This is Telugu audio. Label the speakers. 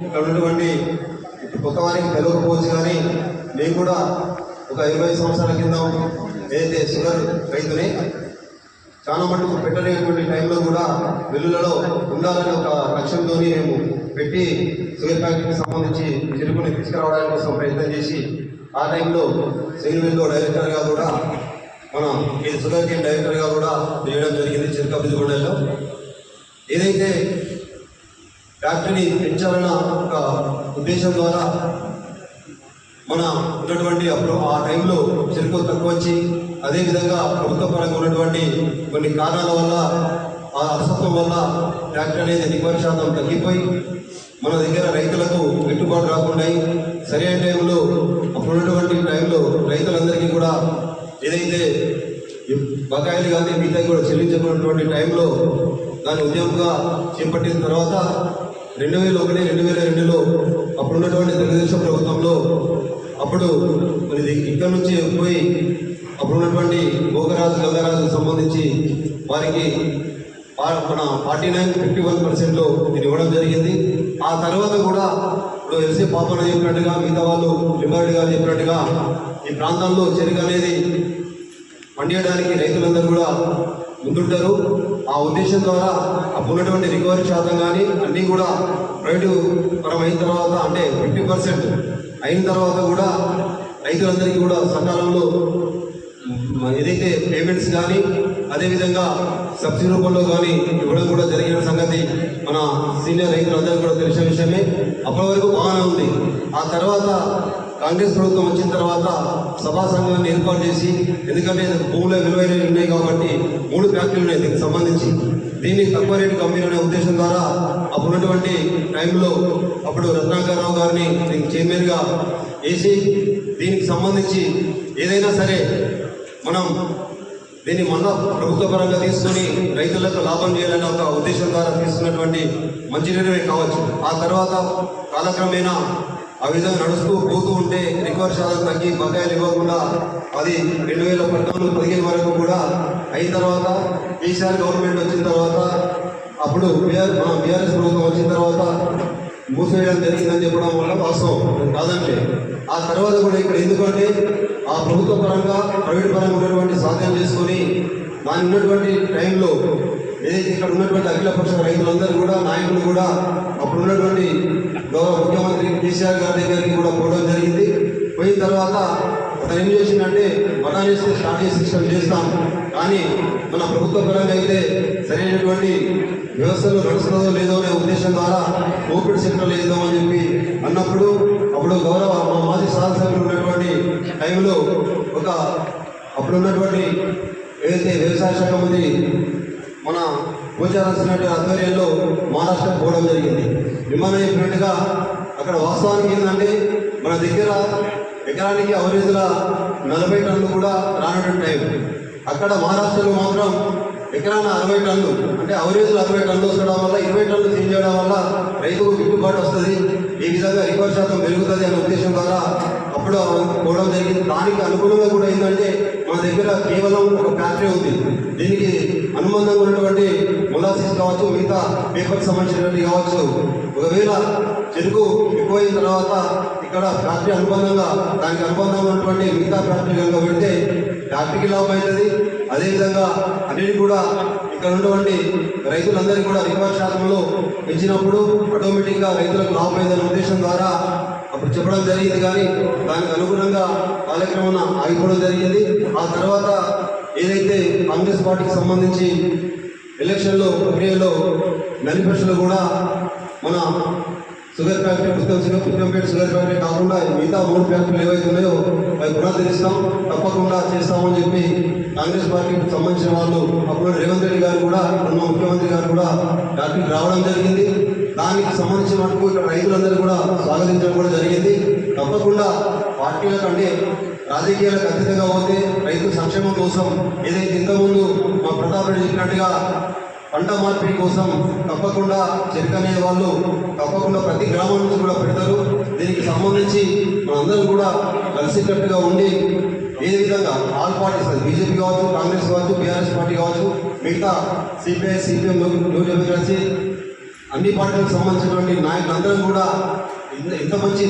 Speaker 1: ఇక్కడ ఉన్నటువంటి కొత్త వారికి తెలియకపోవచ్చు కానీ నేను కూడా ఒక ఇరవై సంవత్సరాల కింద ఏదైతే షుగర్ రైతుని చాలా మటుకు పెట్టలేనటువంటి టైంలో కూడా వెల్లులలో ఉండాలని ఒక లక్ష్యంతో మేము పెట్టి షుగర్ ఫ్యాక్టరీకి సంబంధించి చెరుకుని తీసుకురావడానికి కోసం ప్రయత్నం చేసి ఆ టైంలో సింగిల్ డైరెక్టర్గా కూడా మన ఈ షుగర్ కేన్ డైరెక్టర్గా కూడా చేయడం జరిగింది చెరుకు అభివృద్ధి ఏదైతే ఫ్యాక్టరీని పెంచాలన్న ఒక ఉద్దేశం ద్వారా మన ఉన్నటువంటి అప్పుడు ఆ టైంలో చెరుకు తక్కువ వచ్చి అదేవిధంగా ప్రభుత్వ పరంగా ఉన్నటువంటి కొన్ని కారణాల వల్ల ఆ అలసత్వం వల్ల ట్రాక్టర్ అనేది దిగుబడి శాతం తగ్గిపోయి మన దగ్గర రైతులకు గిట్టుబాటు రాకుండా సరైన టైంలో అప్పుడు ఉన్నటువంటి టైంలో రైతులందరికీ కూడా ఏదైతే బకాయిలు కానీ మిగతా కూడా చెల్లించకున్నటువంటి టైంలో దాన్ని ఉద్యమంగా చేపట్టిన తర్వాత రెండు వేల ఒకటి రెండు వేల రెండులో అప్పుడు ఉన్నటువంటి తెలుగుదేశం ప్రభుత్వంలో అప్పుడు మరి ఇది ఇక్కడ నుంచి పోయి అప్పుడు ఉన్నటువంటి భోగరాజు గంగరాజుకు సంబంధించి వారికి మన ఫార్టీ నైన్ ఫిఫ్టీ వన్ పర్సెంట్లో ఇది ఇవ్వడం జరిగింది. ఆ తర్వాత కూడా ఇప్పుడు ఎల్సీ పాపన చెప్పినట్టుగా మిగతా వాళ్ళు లిబర్డ్ గారు చెప్పినట్టుగా ఈ ప్రాంతాల్లో చెరుకు అనేది పండియడానికి రైతులందరూ కూడా ముందుంటారు. ఆ ఉద్దేశం ద్వారా అప్పుడున్నటువంటి రికవరీ శాతం కానీ అన్నీ కూడా ప్రైవేటు పరం అయిన తర్వాత అంటే ఫిఫ్టీ పర్సెంట్ అయిన తర్వాత కూడా రైతులందరికీ కూడా సకాలంలో ఏదైతే పేమెంట్స్ కానీ అదేవిధంగా సబ్సిడీ రూపంలో కానీ ఇవ్వడం కూడా జరిగిన సంగతి మన సీనియర్ రైతులందరూ కూడా తెలిసిన విషయమే. అప్పటి వరకు బాగానే ఉంది. ఆ తర్వాత కాంగ్రెస్ ప్రభుత్వం వచ్చిన తర్వాత సభా సంఘాన్ని ఏర్పాటు చేసి ఎందుకంటే భూముల విలువైనవి ఉన్నాయి కాబట్టి మూడు బ్యాంకులు ఉన్నాయి దీనికి సంబంధించి దీన్ని తక్కువ రేటు కంపెనీ ఉద్దేశం ద్వారా అప్పుడు ఉన్నటువంటి టైంలో అప్పుడు రత్నాకరరావు గారిని దీనికి చైర్మన్గా వేసి దీనికి సంబంధించి ఏదైనా సరే మనం దీన్ని మళ్ళా ప్రభుత్వ పరంగా తీసుకొని రైతులకు లాభం చేయాలనే ఒక ఉద్దేశం ద్వారా తీసుకున్నటువంటి మంచి నిర్ణయం కావచ్చు. ఆ తర్వాత కాలక్రమేణా ఆ విధంగా నడుస్తూ పోతూ ఉంటే రికవరీ శాతం తగ్గి బకాయిలు ఇవ్వకుండా అది రెండు వేల పద్నాలుగు అయిన తర్వాత ఈసారి గవర్నమెంట్ వచ్చిన తర్వాత అప్పుడు బీఆర్ మన బీఆర్ఎస్ ప్రభుత్వం వచ్చిన తర్వాత మూసివేయడం జరిగిందని చెప్పడం వల్ల వాస్తవం. కాదండి. కాదంటే ఆ తర్వాత కూడా ఇక్కడ ఎందుకంటే ఆ ప్రభుత్వ పరంగా ప్రైవేట్ పరంగా ఉన్నటువంటి సాధన చేసుకొని దాని ఉన్నటువంటి టైంలో ఏదైతే ఇక్కడ ఉన్నటువంటి అఖిలపక్ష రైతులందరూ కూడా నాయకులు కూడా అప్పుడు ఉన్నటువంటి గౌరవ ముఖ్యమంత్రి కేసీఆర్ గారి దగ్గరికి కూడా పోవడం జరిగింది. పోయిన తర్వాత అతను ఏం చేసిందంటే బటానీ స్టార్ట్ చేసి సిస్టమ్ చేస్తాం. కానీ మన ప్రభుత్వ పరంగా అయితే సరైనటువంటి వ్యవస్థలు నడుస్తుందో లేదో అనే ఉద్దేశం ద్వారా కోవిడ్ సెంటర్ లేదో అని చెప్పి అన్నప్పుడు అప్పుడు గౌరవ మా మాజీ శాసనసభ్యులు ఉన్నటువంటి టైంలో ఒక అప్పుడు ఉన్నటువంటి ఏదైతే వ్యవసాయ శాఖ మంత్రి మన పోచారాల్సినటువంటి ఆధ్వర్యంలో మహారాష్ట్ర పోవడం జరిగింది. విమానం ఫ్రెండ్గా అక్కడ వాస్తవానికి ఏంటంటే మన దగ్గర ఎకరానికి అవరేజ్ల నలభై టన్నులు కూడా రానటువంటి టైం. అక్కడ మహారాష్ట్రలో మాత్రం ఎకరాన అరవై టన్నులు అంటే అవరేజ్లు అరవై టన్నులు వస్తడం వల్ల ఇరవై టన్నులు తీయడం వల్ల రైతుకు గిట్టుబాటు వస్తుంది. ఈ విధంగా ఎక్కువ శాతం పెరుగుతుంది అనే ఉద్దేశం ద్వారా అప్పుడు పోవడం జరిగింది. దానికి అనుగుణంగా కూడా ఏంటంటే మన దగ్గర కేవలం ఒక ఫ్యాక్టరీ ఉంది. దీనికి అనుబంధంగా ఉన్నటువంటి మొలాసిస్ కావచ్చు మిగతా పేపర్కి సంబంధించినటువంటి కావచ్చు. ఒకవేళ చెరుకు ఎక్కువైన తర్వాత ఇక్కడ ఫ్యాక్టరీ అనుబంధంగా దానికి అనుబంధంగా ఉన్నటువంటి మిగతా ఫ్యాక్టరీ కనుక పెడితే ఫ్యాక్టరీకి లాభం అవుతుంది. అదేవిధంగా అన్నిటి కూడా ఇక్కడ ఉన్నటువంటి రైతులందరికీ కూడా రికవర్ శాతంలో పెంచినప్పుడు ఆటోమేటిక్గా రైతులకు లాభం అయిందనే ఉద్దేశం ద్వారా అప్పుడు చెప్పడం జరిగింది. కానీ దానికి అనుగుణంగా కార్యక్రమం ఆగిపోవడం జరిగింది. ఆ తర్వాత ఏదైతే కాంగ్రెస్ పార్టీకి సంబంధించి ఎలక్షన్లో ప్రక్రియలో మేనిఫెస్టోలో కూడా మన షుగర్ ఫ్యాక్టరీ పుస్తకం షుగర్ పుస్తకంపేట షుగర్ ఫ్యాక్టరీ కాకుండా మిగతా మూడు ఫ్యాక్టరీలు ఏవైతే ఉన్నాయో అవి పునరుద్ధరిస్తాం తప్పకుండా చేస్తామని చెప్పి కాంగ్రెస్ పార్టీకి సంబంధించిన వాళ్ళు అప్పుడు రేవంత్ రెడ్డి గారు కూడా ఉన్న ముఖ్యమంత్రి గారు కూడా ఫ్యాక్టరీకి రావడం జరిగింది. దానికి సంబంధించిన మటుకు ఇక్కడ రైతులందరూ కూడా స్వాగతించడం కూడా జరిగింది. తప్పకుండా పార్టీల కంటే రాజకీయాలకు అతీతంగా పోతే రైతు సంక్షేమం కోసం ఏదైతే ఇంతకుముందు మా ప్రతాప్ రెడ్డి చెప్పినట్టుగా పంట మార్పిడి కోసం తప్పకుండా చెరుకు అనే వాళ్ళు తప్పకుండా ప్రతి గ్రామానికి కూడా పెడతారు. దీనికి సంబంధించి మనందరం కూడా కలిసికట్టుగా ఉండి ఏ విధంగా ఆల్ పార్టీస్ బీజేపీ కావచ్చు కాంగ్రెస్ కావచ్చు బీఆర్ఎస్ పార్టీ కావచ్చు మిగతా సిపిఐ సిపిఎం న్యూ డెమోక్రసీ అన్ని పార్టీలకు సంబంధించినటువంటి నాయకులందరం కూడా ఇంత- ఇంత మంచి